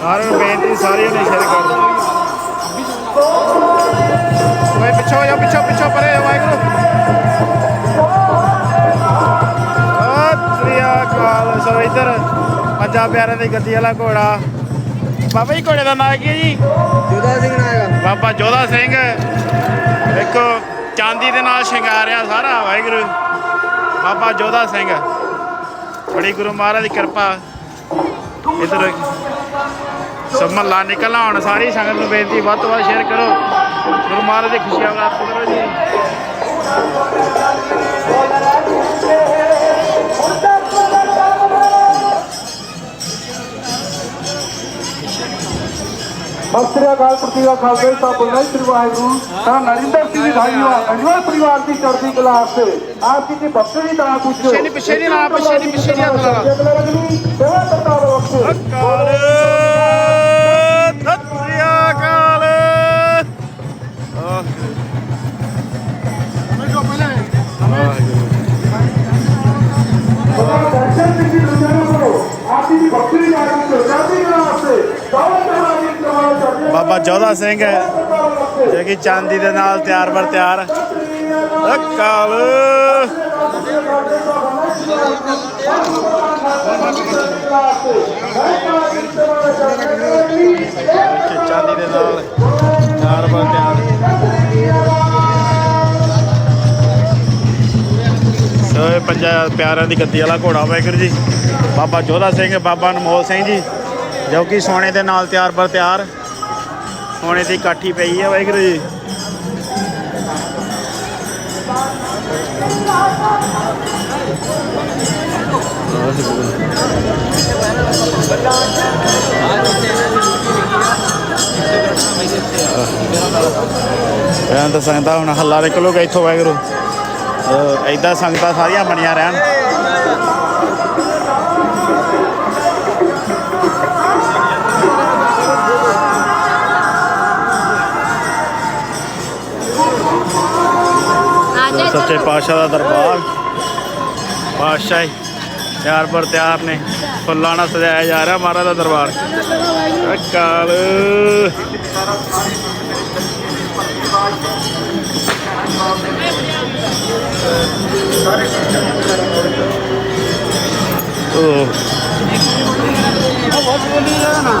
ਸਾਰਿਆਂ ਨੂੰ ਬੇਨਤੀ ਸਾਰਿਆਂ ਨੇ ਸ਼ੇਅਰ ਕਰ ਦਿਓ। ਓਏ ਪਿੱਛੇ ਜਾ ਪਿੱਛੇ ਪਿੱਛੇ ਪਰੇ ਵਾਹਿਗੁਰੂ। ਸਤਿ ਅਕਾਲ। ਸੋ ਇੱਧਰ ਪੰਜਾ ਪਿਆਰਿਆਂ ਦੀ ਗੱਦੀ ਵਾਲਾ ਘੋੜਾ। ਬਾਬਾ ਜੀ ਘੋੜੇ ਦਾ ਨਾਂ ਕੀ ਹੈ ਜੀ? ਜੋਦਾ ਸਿੰਘ ਨਾਇਗਾ ਬਾਬਾ ਜੋਧਾ ਸਿੰਘ। ਦੇਖੋ ਚਾਂਦੀ ਦੇ ਨਾਲ ਸ਼ਿੰਗਾਰਿਆ ਸਾਰਾ ਵਾਹਿਗੁਰੂ। ਬਾਬਾ ਜੋਧਾ ਸਿੰਘ। ਬੜੀ ਗੁਰੂ ਮਹਾਰਾਜ ਦੀ ਕਿਰਪਾ। ਇਧਰ ਸਭ ਮਹੱਲਾ ਨਿਕਲਣਾ ਹੁਣ ਸਾਰੀ ਸੰਗਤ ਨੂੰ ਬੇਨਤੀ ਵੱਧ ਤੋਂ ਵੱਧ ਸ਼ੇਅਰ ਕਰੋ ਗੁਰੂ ਮਹਾਰਾਜ ਦੀ ਖੁਸ਼ੀਆਂ ਪ੍ਰਾਪਤ ਕਰੋ ਜੀ ਸਤਿ ਸ੍ਰੀ ਅਕਾਲ ਪ੍ਰਤੀਵਾ ਖਾਲਸੇ ਸਾਹਿਬ ਬੁਲਾਈ ਸ੍ਰੀ ਵਾਹਿਗੁਰੂ ਤਾਂ ਨਰਿੰਦਰ ਸਿੰਘ ਜੀ ਭਾਈਓ ਅਨਵਰ ਪਰਿਵਾਰ ਦੀ ਚੜ੍ਹਦੀ ਕਲਾ ਵਾਸਤੇ ਆਪ ਜੀ ਦੀ ਦੀ ਤਾਂ ਪੁੱਛੋ ਪਿੱਛੇ ਨੀ, ਪਿੱਛੇ ਨੀ ਨਾ, ਪਿੱਛੇ ਨੀ, ਪਿੱਛੇ ਨੀ ਹੱਥ ਲਾ 14 ਸਿੰਘ ਹੈ, ਜੋ ਕਿ ਚਾਂਦੀ ਦੇ ਨਾਲ ਤਿਆਰ ਬਰ ਤਿਆਰ। ਕਾਲ ਚਾਂਦੀ ਦੇ ਨਾਲ ਤਿਆਰ ਬਰ ਤਿਆਰ। ਸੋਏ ਪੰਜਾ ਪਿਆਰਾਂ ਦੀ ਗੱਦੀ ਵਾਲਾ ਘੋੜਾ, ਵਾਹਿਗੁਰੂ ਜੀ। ਬਾਬਾ ਜੋਧਾ ਸਿੰਘ, ਬਾਬਾ ਅਨਮੋਲ ਸਿੰਘ ਜੀ, ਜੋ ਕਿ ਸੋਨੇ ਦੇ ਨਾਲ ਤਿਆਰ ਬਰ ਤਿਆਰ। ਸੋਨੇ ਦੀ ਕਾਠੀ ਪਈ ਆ ਵਾਹਿਗੁਰੂ ਜੀ। ਇਹਨਾਂ ਤਾਂ ਸੰਗਤਾਂ ਹੁਣ ਹੱਲਾ ਨਿਕਲੂਗਾ ਇੱਥੋਂ ਵਾਹਿਗੁਰੂ। ਐਦਾਂ ਸੰਗਤਾਂ ਸਾਰੀਆਂ ਬਣੀਆਂ ਰਹਿਣ। ਸੱਚੇ ਪਾਤਸ਼ਾਹ ਦਾ ਦਰਬਾਰ। ਪਾਤਸ਼ਾਹ ਯਾਰ ਪਰ ਤਿਆਰ ਨੇ। ਫੁੱਲਾਂ ਨਾਲ ਸਜਾਇਆ ਜਾ ਰਿਹਾ ਮਹਾਰਾਜ ਦਾ ਦਰਬਾਰ। ਕਾਲ ਓ ਬਹੁਤ ਬੋਲੀ ਜਾਣਾ।